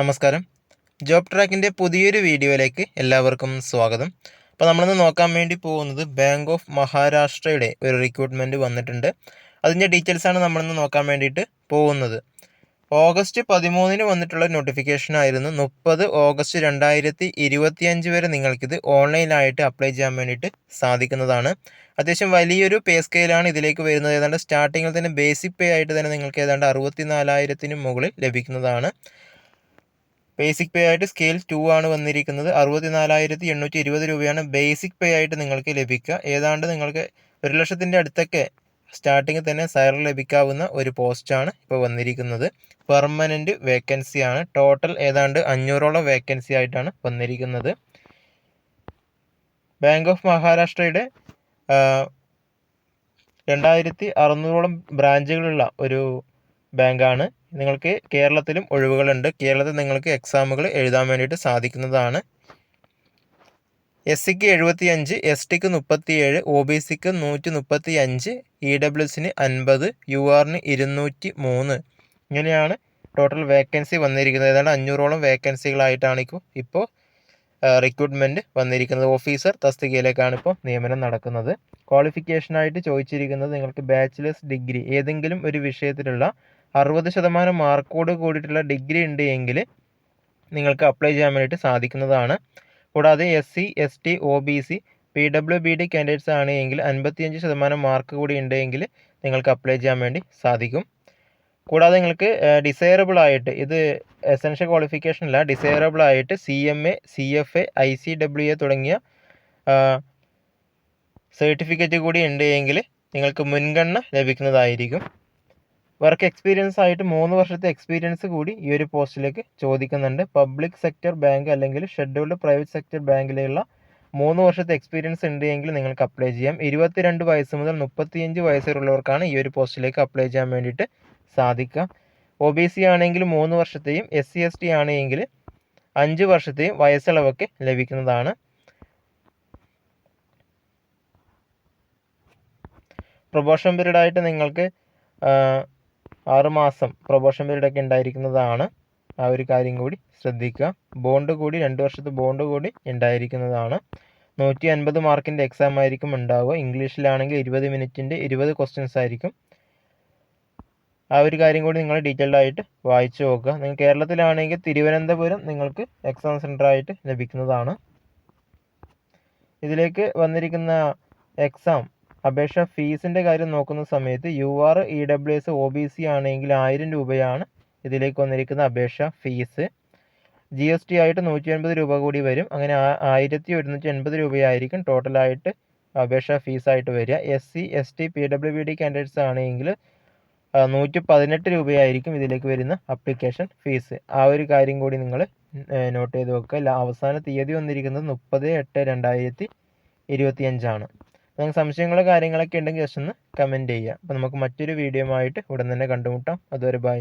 നമസ്കാരം. ജോബ് ട്രാക്കിന്റെ പുതിയൊരു വീഡിയോയിലേക്ക് എല്ലാവർക്കും സ്വാഗതം. അപ്പോൾ നമ്മളിന്ന് നോക്കാൻ വേണ്ടി പോകുന്നത് ബാങ്ക് ഓഫ് മഹാരാഷ്ട്രയുടെ ഒരു റിക്രൂട്ട്മെന്റ് വന്നിട്ടുണ്ട്. അതിന്റെ ഡീറ്റെയിൽസാണ് നമ്മളിന്ന് നോക്കാൻ വേണ്ടിയിട്ട് പോകുന്നത്. ഓഗസ്റ്റ് പതിമൂന്നിന് വന്നിട്ടുള്ള നോട്ടിഫിക്കേഷൻ ആയിരുന്നു. മുപ്പത് ഓഗസ്റ്റ് രണ്ടായിരത്തി ഇരുപത്തിയഞ്ച് വരെ നിങ്ങൾക്കിത് ഓൺലൈനായിട്ട് അപ്ലൈ ചെയ്യാൻ വേണ്ടിയിട്ട് സാധിക്കുന്നതാണ്. അത്യാവശ്യം വലിയൊരു പേ സ്കെയിലാണ് ഇതിലേക്ക് വരുന്നത്. ഏതാണ്ട് സ്റ്റാർട്ടിങ്ങിൽ തന്നെ ബേസിക് പേ ആയിട്ട് തന്നെ നിങ്ങൾക്ക് ഏതാണ്ട് അറുപത്തി നാലായിരത്തിന് മുകളിൽ ലഭിക്കുന്നതാണ്. ബേസിക് പേ ആയിട്ട് സ്കെയിൽ ടു ആണ് വന്നിരിക്കുന്നത്. അറുപത്തി നാലായിരത്തി എണ്ണൂറ്റി ഇരുപത് രൂപയാണ് ബേസിക് പേ ആയിട്ട് നിങ്ങൾക്ക് ലഭിക്കുക. ഏതാണ്ട് നിങ്ങൾക്ക് ഒരു ലക്ഷത്തിന്റെ അടുത്തൊക്കെ സ്റ്റാർട്ടിങ്ങിൽ തന്നെ സാലറി ലഭിക്കാവുന്ന ഒരു പോസ്റ്റാണ് ഇപ്പോൾ വന്നിരിക്കുന്നത്. പെർമനന്റ് വേക്കൻസി ആണ്. ടോട്ടൽ ഏതാണ്ട് അഞ്ഞൂറോളം വേക്കൻസി ആയിട്ടാണ് വന്നിരിക്കുന്നത്. ബാങ്ക് ഓഫ് മഹാരാഷ്ട്രയുടെ രണ്ടായിരത്തി അറുന്നൂറോളം ബ്രാഞ്ചുകളുള്ള ഒരു ബാങ്കാണ് നിങ്ങൾക്ക് കേരളത്തിലും ഒഴിവുകളുണ്ട്. കേരളത്തിൽ നിങ്ങൾക്ക് എക്സാമുകൾ എഴുതാൻ വേണ്ടിയിട്ട് സാധിക്കുന്നതാണ്. എസ് സിക്ക് എഴുപത്തി അഞ്ച് എസ് ടിക്ക് മുപ്പത്തിയേഴ് ഒ ബി സിക്ക് നൂറ്റി മുപ്പത്തി അഞ്ച് ഇ ഡബ്ല്യു എസിന് അൻപത് യു ആറിന് ഇരുന്നൂറ്റി മൂന്ന് ഇങ്ങനെയാണ് ടോട്ടൽ വേക്കൻസി വന്നിരിക്കുന്നത്. ഏതാണ്ട് അഞ്ഞൂറോളം വേക്കൻസികളായിട്ടാണ് ഇപ്പോൾ ഇപ്പോൾ റിക്രൂട്ട്മെന്റ് വന്നിരിക്കുന്നത്. ഓഫീസർ തസ്തികയിലേക്കാണ് ഇപ്പോൾ നിയമനം നടക്കുന്നത്. ക്വാളിഫിക്കേഷനായിട്ട് ചോദിച്ചിരിക്കുന്നത് നിങ്ങൾക്ക് ബാച്ചിലേഴ്സ് ഡിഗ്രി ഏതെങ്കിലും ഒരു വിഷയത്തിലുള്ള അറുപത് ശതമാനം മാർക്കോട് കൂടിയിട്ടുള്ള ഡിഗ്രി ഉണ്ട് എങ്കിൽ നിങ്ങൾക്ക് അപ്ലൈ ചെയ്യാൻ വേണ്ടിയിട്ട് സാധിക്കുന്നതാണ്. കൂടാതെ S C S T O B C P W B D candidates ആണ് എങ്കിൽ അൻപത്തിയഞ്ച് ശതമാനം മാർക്ക് കൂടി ഉണ്ടെങ്കിൽ നിങ്ങൾക്ക് അപ്ലൈ ചെയ്യാൻ വേണ്ടി സാധിക്കും. കൂടാതെ നിങ്ങൾക്ക് ഡിസൈറബിൾ ആയിട്ട് ഇത് എസെൻഷ്യൽ ക്വാളിഫിക്കേഷൻ അല്ല ഡിസൈറബിൾ ആയിട്ട് C M A C F A I C W A തുടങ്ങിയ സർട്ടിഫിക്കറ്റ് കൂടി ഉണ്ട് എങ്കിൽ നിങ്ങൾക്ക് മുൻഗണന ലഭിക്കുന്നതായിരിക്കും. വർക്ക് എക്സ്പീരിയൻസ് ആയിട്ട് മൂന്ന് വർഷത്തെ എക്സ്പീരിയൻസ് കൂടി ഈ ഒരു പോസ്റ്റിലേക്ക് ചോദിക്കുന്നുണ്ട്. പബ്ലിക് സെക്ടർ ബാങ്ക് അല്ലെങ്കിൽ ഷെഡ്യൂൾഡ് പ്രൈവറ്റ് സെക്ടർ ബാങ്കിലുള്ള മൂന്ന് വർഷത്തെ എക്സ്പീരിയൻസ് ഉണ്ട് എങ്കിൽ നിങ്ങൾക്ക് അപ്ലൈ ചെയ്യാം. ഇരുപത്തിരണ്ട് വയസ്സ് മുതൽ മുപ്പത്തിയഞ്ച് വയസ്സുള്ളവർക്കാണ് ഈ ഒരു പോസ്റ്റിലേക്ക് അപ്ലൈ ചെയ്യാൻ വേണ്ടിയിട്ട് സാധിക്കുക. ഒ ബി സി ആണെങ്കിൽ മൂന്ന് വർഷത്തെയും എസ് സി എസ് ടി ആണെങ്കിൽ അഞ്ച് വർഷത്തെയും വയസ്സിളവൊക്കെ ലഭിക്കുന്നതാണ്. പ്രൊബോഷൻ പീരീഡായിട്ട് നിങ്ങൾക്ക് ആറുമാസം പ്രൊബോഷൻ പീരീഡൊക്കെ ഉണ്ടായിരിക്കുന്നതാണ് ആ ഒരു കാര്യം കൂടി ശ്രദ്ധിക്കുക. ബോണ്ട് കൂടി രണ്ട് വർഷത്തെ ബോണ്ട് കൂടി ഉണ്ടായിരിക്കുന്നതാണ്. നൂറ്റി അൻപത് മാർക്കിന്റെ എക്സാം ആയിരിക്കും ഉണ്ടാവുക. ഇംഗ്ലീഷിലാണെങ്കിൽ ഇരുപത് മിനിറ്റിന്റെ ഇരുപത് ക്വസ്റ്റ്യൻസ് ആയിരിക്കും. ആ ഒരു കാര്യം കൂടി നിങ്ങൾ ഡീറ്റെയിൽഡ് ആയിട്ട് വായിച്ചു നോക്കുക. നിങ്ങൾ കേരളത്തിലാണെങ്കിൽ തിരുവനന്തപുരം നിങ്ങൾക്ക് എക്സാം സെന്റർ ആയിട്ട് ലഭിക്കുന്നതാണ്. ഇതിലേക്ക് വന്നിരിക്കുന്ന എക്സാം അപേക്ഷ ഫീസിന്റെ കാര്യം നോക്കുന്ന സമയത്ത് U R E W S O B C ആണെങ്കിൽ ആയിരം രൂപയാണ് ഇതിലേക്ക് വന്നിരിക്കുന്ന അപേക്ഷ ഫീസ്. ജി എസ് ടി ആയിട്ട് നൂറ്റി അൻപത് രൂപ കൂടി വരും. അങ്ങനെ ആയിരത്തി ഒരുന്നൂറ്റി എൺപത് രൂപയായിരിക്കും ടോട്ടലായിട്ട് അപേക്ഷ ഫീസായിട്ട് വരിക. S C S T P W B D candidates ആണെങ്കിൽ നൂറ്റി പതിനെട്ട് രൂപയായിരിക്കും ഇതിലേക്ക് വരുന്ന അപ്ലിക്കേഷൻ ഫീസ് ആ ഒരു കാര്യം കൂടി നിങ്ങൾ നോട്ട് ചെയ്ത് വെക്കുക. അവസാന തീയതി വന്നിരിക്കുന്നത് മുപ്പത് എട്ട് രണ്ടായിരത്തി ഇരുപത്തിയഞ്ചാണ്. നിങ്ങൾക്ക് സംശയങ്ങളോ കാര്യങ്ങളൊക്കെ ഉണ്ടെങ്കിൽ ജസ്റ്റ് ഒന്ന് കമന്റ് ചെയ്യുക. അപ്പോൾ നമുക്ക് മറ്റൊരു വീഡിയോയുമായിട്ട് ഉടൻ തന്നെ കണ്ടുമുട്ടാം. അതുവരെ ബൈ